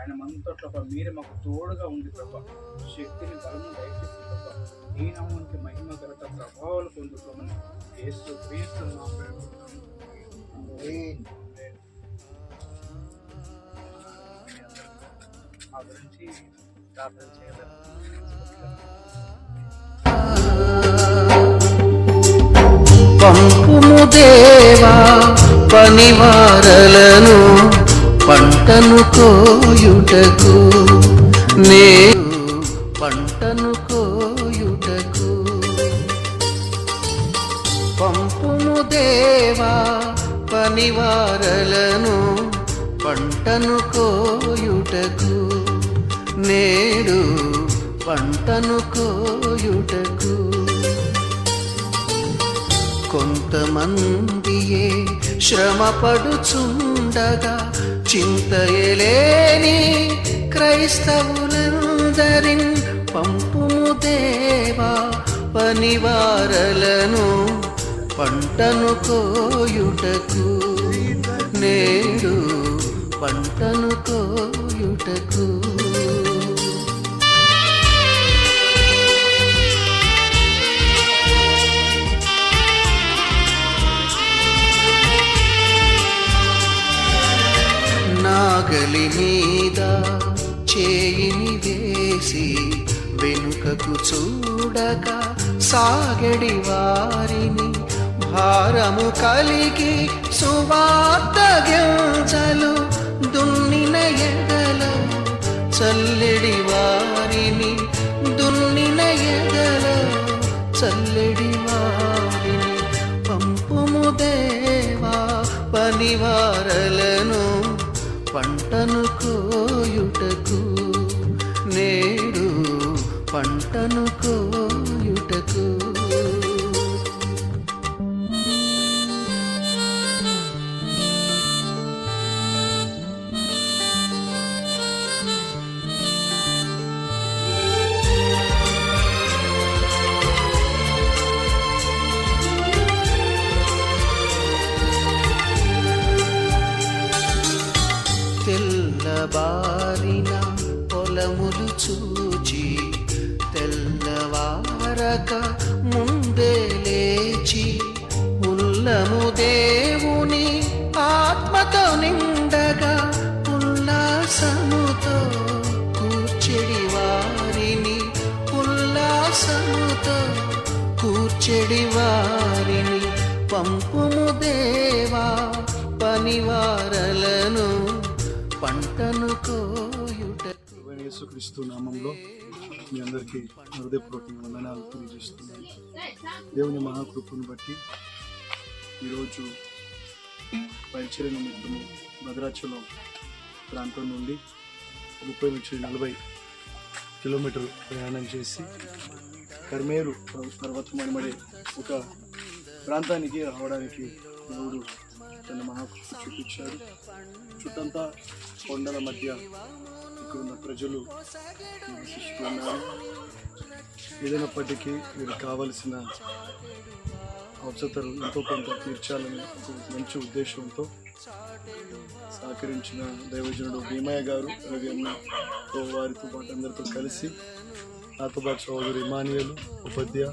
ప్రయాణం ప్రభా మీరే మాకు తోడుగా ఉంది ప్రభా శక్తిని బలము దయచేసి ప్రభా ఈ నామానికి మహిమ ఘనత ప్రభావాలు పొందుకోమని యేసు క్రీస్తు. మా గురించి ప్రార్థన చేయగలరు పంపుము దేవా పనివారలను పంటను కోయుటకు నే పంటను కోయుటకు. పంపుము దేవా పనివారలను పంటను కోయుటకు నేడు పంటను కోయుటకు. కొంతమందియే శ్రమపడుచుండగా చింతయలేని క్రైస్తవులందరిన్ పంపుము దేవా పనివారలను పంటను కోయుటకు. నేడు పంటను కోయుటకు. నాగలి మీద చేయిని వేసి వెనుకకు చూడక సాగడి వారిని భారము కలిగి సువార్త గింజలు దున్నిన ఎడల చల్లెడి వారిని దున్నిన ఎడల చల్లెడి వారిని పంపుము దేవా పనివారలను పంటను కోయుటకు నేడు పంటను కో తెల్లవారక ముందే లేచి ఉల్లము దేవుని ఆత్మతో నిండగా ఉల్లాసముతో కూర్చెడి వారిని ఉల్లాసముతో కూర్చెడి వారిని పంపుము దేవా పనివారలను పంటను కోయుట ప్రభువైన యేసుక్రీస్తు నామంలో మీ అందరికీ హృదయపూర్వక వందనాలు తెలియజేస్తున్నాను. దేవుని మహాకృపను బట్టి ఈరోజు పరిచయ మిత్రము భద్రాచలం ప్రాంతం నుండి ముప్పై నుంచి నలభై కిలోమీటర్లు ప్రయాణం చేసి కర్మేరు పర్వతం అనబడే ఒక ప్రాంతానికి రావడానికి దేవుడు తన మహాకృప చూపించాడు. చుట్టంతా కొండల మధ్య ఇక్కడున్న ప్రజలు నివసిస్తున్నారు ఏదైనప్పటికీ మీరు కావలసిన అవసరాలు ఎంతో కొంత తీర్చాలని ఒక మంచి ఉద్దేశంతో సహకరించిన దైవజనుడు భీమయ్య గారు రవి అన్నతో వారితో పాటు అందరితో కలిసి నాతో పాటు సోదరు ఇమానియలు ఉపాధ్య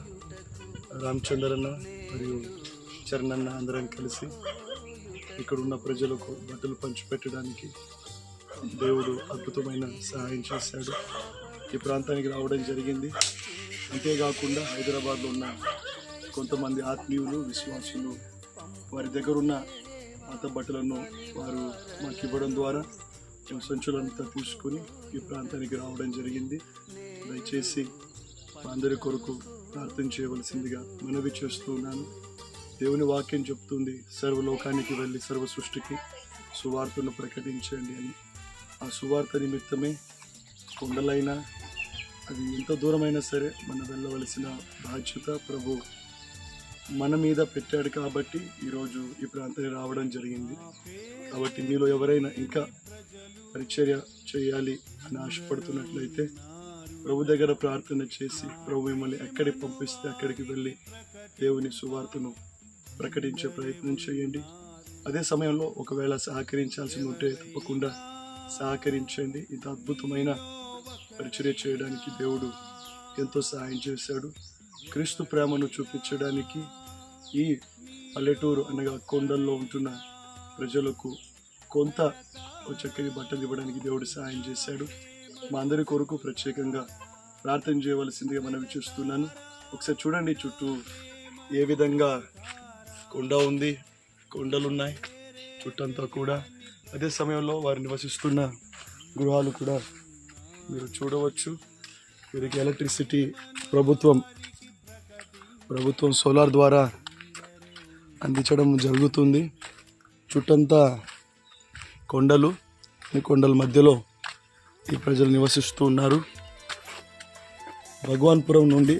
రామచంద్రన్న మరియు చరణ్ అన్న అందరం కలిసి ఇక్కడ ఉన్న ప్రజలకు బట్టలు పంచిపెట్టడానికి దేవుడు అద్భుతమైన సహాయం చేశాడు. ఈ ప్రాంతానికి రావడం జరిగింది. అంతేకాకుండా హైదరాబాద్లో ఉన్న కొంతమంది ఆత్మీయులు విశ్వాసులు వారి దగ్గర ఉన్న పాత బట్టలను వారు మాకు ఇవ్వడం ద్వారా మేము సంచులంతా తీసుకొని ఈ ప్రాంతానికి రావడం జరిగింది. దయచేసి అందరి కొరకు ప్రార్థన చేయవలసిందిగా మనవి చేస్తూ ఉన్నాను. దేవుని వాక్యం చెప్తుంది సర్వలోకానికి వెళ్ళి సర్వ సృష్టికి సువార్తను ప్రకటించండి అని. ఆ సువార్త నిమిత్తమే కొండలైనా అది ఎంత దూరమైనా సరే మనం వెళ్ళవలసిన బాధ్యత ప్రభు మన మీద పెట్టాడు కాబట్టి ఈరోజు ఈ ప్రాంతానికి రావడం జరిగింది. కాబట్టి మీలో ఎవరైనా ఇంకా పరిచర్య చేయాలి అని ఆశపడుతున్నట్లయితే ప్రభు దగ్గర ప్రార్థన చేసి ప్రభు మిమ్మల్ని ఎక్కడికి పంపిస్తే అక్కడికి వెళ్ళి దేవుని సువార్తను ప్రకటించే ప్రయత్నం చేయండి. అదే సమయంలో ఒకవేళ సహకరించాల్సి ఉంటే తప్పకుండా సహకరించండి. ఇంత అద్భుతమైన పరిచర్య చేయడానికి దేవుడు ఎంతో సహాయం చేశాడు. క్రీస్తు ప్రేమను చూపించడానికి ఈ పల్లెటూరు అనగా కొండల్లో ఉంటున్న ప్రజలకు కొంత చక్కని బట్టలు ఇవ్వడానికి దేవుడు సహాయం చేశాడు. మా అందరి కొరకు ప్రత్యేకంగా ప్రార్థన చేయవలసిందిగా మనవి చూస్తున్నాను. ఒకసారి చూడండి చుట్టూ ఏ విధంగా కొండ ఉంది. కొండలు ఉన్నాయి చుట్టంతా కూడా అదే సమయంలో వారు నివసిస్తున్న గృహాలు కూడా మీరు చూడవచ్చు. వీరికి ఎలక్ట్రిసిటీ ప్రభుత్వం ప్రభుత్వం సోలార్ ద్వారా అందించడం జరుగుతుంది. చుట్టంతా కొండలు ఈ కొండల మధ్యలో ఈ ప్రజలు నివసిస్తూ ఉన్నారు. భగవాన్పురం నుండి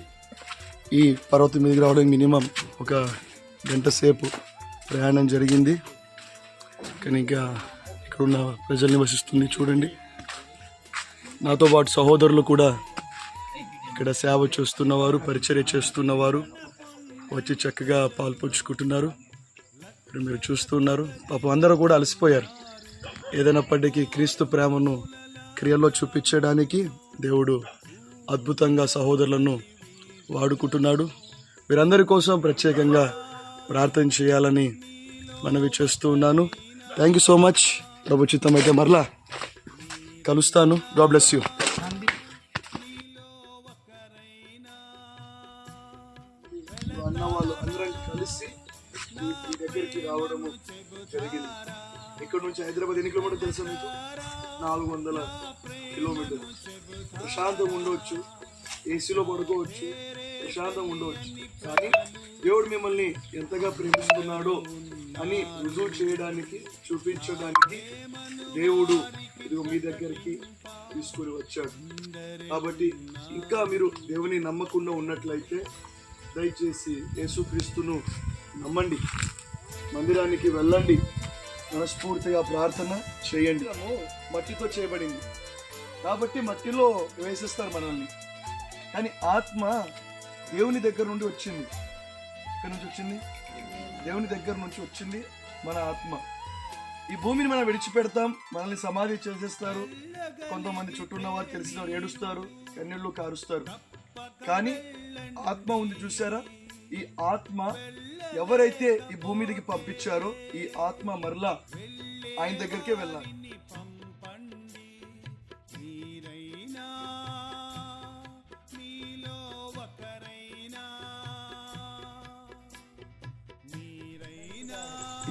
ఈ పర్వతం మీదకి రావడానికి మినిమం ఒక గంట సేపు ప్రయాణం జరిగింది. కానీ ఇంకా ఇక్కడ ఉన్న ప్రజలు నివసిస్తుంది. చూడండి. నాతో పాటు సహోదరులు కూడా ఇక్కడ సేవ చేస్తున్నవారు పరిచర్య చేస్తున్నవారు వచ్చి చక్కగా పాల్పంచుకుంటున్నారు ఇప్పుడు మీరు చూస్తున్నారు పాపం అందరూ కూడా అలసిపోయారు. ఏదైనప్పటికీ క్రీస్తు ప్రేమను క్రియల్లో చూపించడానికి దేవుడు అద్భుతంగా సహోదరులను వాడుకుంటున్నాడు. వీరందరి కోసం ప్రత్యేకంగా ప్రార్థన చేయాలని మనవి చేస్తూ ఉన్నాను. థ్యాంక్ యూ సో మచ్ ప్రభుచితం అయితే మరలా కలుస్తాను. గాడ్ బ్లెస్ యూ అన్న వాళ్ళు అందరం కలిసి దగ్గరికి రావడము జరిగింది. ఇక్కడ నుంచి? హైదరాబాద్ ఎన్ని కిలోమీటర్లు తెలుసా మీకు? నాలుగు వందల కిలోమీటర్లు. ప్రశాంతం ఉండవచ్చు. ఏసీలో పడుకోవచ్చు. ప్రశాంతంగా ఉండవచ్చు. కానీ దేవుడు మిమ్మల్ని ఎంతగా ప్రేమిస్తున్నాడో అని రుజువు చేయడానికి చూపించడానికి దేవుడు ఇదిగో మీ దగ్గరికి తీసుకుని వచ్చాడు. కాబట్టి ఇంకా మీరు దేవుని నమ్మకుండా ఉన్నట్లయితే దయచేసి యేసుక్రీస్తును నమ్మండి. మందిరానికి వెళ్ళండి. మనస్ఫూర్తిగా ప్రార్థన చేయండి. మట్టితో చేయబడింది. కాబట్టి మట్టిలో వేసిస్తారు మనల్ని. కానీ ఆత్మ దేవుని దగ్గర నుండి వచ్చింది. ఎక్కడి నుంచి వచ్చింది? దేవుని దగ్గర నుంచి వచ్చింది మన ఆత్మ. ఈ భూమిని మనం విడిచిపెడతాం. మనల్ని సమాధి చేసేస్తారు. కొంతమంది చుట్టూ ఉన్న వారు తెలిసిన వారు ఏడుస్తారు. కన్నీళ్ళు కారుస్తారు. కానీ ఆత్మ ఉంది చూసారా ఈ ఆత్మ ఎవరైతే ఈ భూమి మీదకి పంపించారో ఈ ఆత్మ మరలా ఆయన దగ్గరికే వెళ్ళాలి.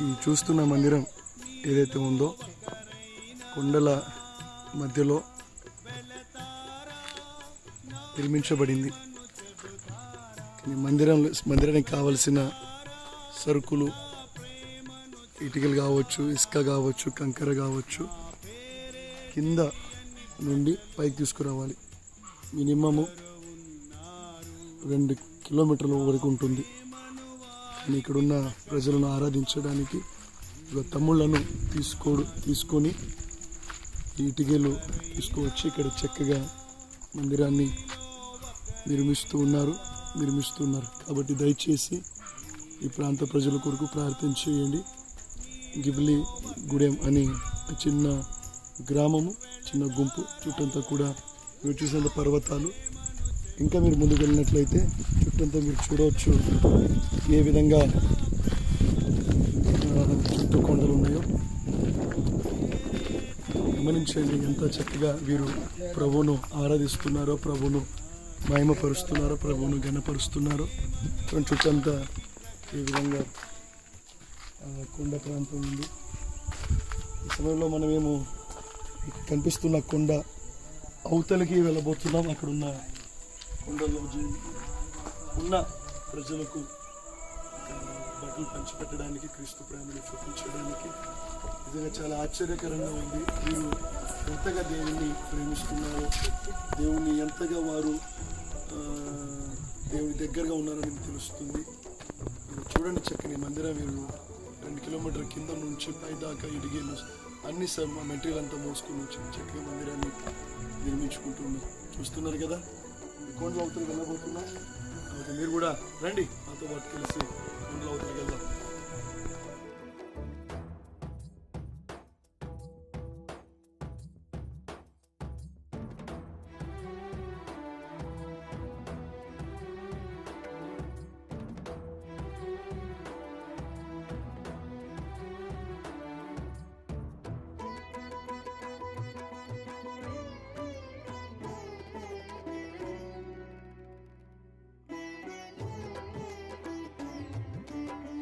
ఈ చూస్తున్న మందిరం ఏదైతే ఉందో కొండల మధ్యలో నిర్మించబడింది. ఈ మందిరం మందిరానికి కావలసిన సరుకులు ఇటుకలు కావచ్చు ఇసుక కావచ్చు కంకర కావచ్చు కింద నుండి పైకి తీసుకురావాలి. మినిమము రెండు కిలోమీటర్ల వరకు ఉంటుంది. నేను ఇక్కడున్న ప్రజలను ఆరాధించడానికి ఒక తమ్ముళ్ళను తీసుకో తీసుకొని ఈ ఇటుకలు తీసుకువచ్చి ఇక్కడ చక్కగా మందిరాన్ని నిర్మిస్తూ ఉన్నారు నిర్మిస్తున్నారు కాబట్టి దయచేసి ఈ ప్రాంత ప్రజల కొరకు ప్రార్థన చేయండి. గిబ్లీ గుడెం అని చిన్న గ్రామము చిన్న గుంపు చుట్టంతా కూడా మీరు చూసినంత పర్వతాలు ఇంకా మీరు ముందుకు వెళ్ళినట్లయితే చుట్టంతా మీరు చూడవచ్చు ఏ విధంగా చుట్టూ కొండలు ఉన్నాయో. గమనించండి ఎంత చక్కగా వీరు ప్రభువును ఆరాధిస్తున్నారో ప్రభువును మహిమపరుస్తున్నారో ప్రభువును గణపరుస్తున్నారో చుట్టంతా ఈ విధంగా కొండ ప్రాంతం ఉంది. ఈ సమయంలో మనమేమో కనిపిస్తున్న కొండ అవతలికి వెళ్ళబోతున్నాం. అక్కడున్న ఉండదు. ఉన్న ప్రజలకు బట్టలు పంచిపెట్టడానికి క్రీస్తు ప్రేమను చూపించడానికి నిజంగా చాలా ఆశ్చర్యకరంగా ఉంది. వీరు ఎంతగా దేవుణ్ణి ప్రేమిస్తున్నారో దేవుణ్ణి ఎంతగా వారు దేవుడి దేవుని దగ్గరగా ఉన్నారని తెలుస్తుంది. చూడండి చక్కని మందిరం వీళ్ళు రెండు కిలోమీటర్ల కింద నుంచి పై దాకా ఇడిగేలు అన్ని మెటీరియల్ అంతా మోసుకొని వచ్చి చక్కని మందిరాన్ని నిర్మించుకుంటున్నారు చూస్తున్నారు కదా? కొండ అవతలకి వెళ్ళబోతున్నా. కాబట్టి మీరు కూడా రండి. నాతో పాటు కలిసి కొండల అవతలకి వెళ్దాం.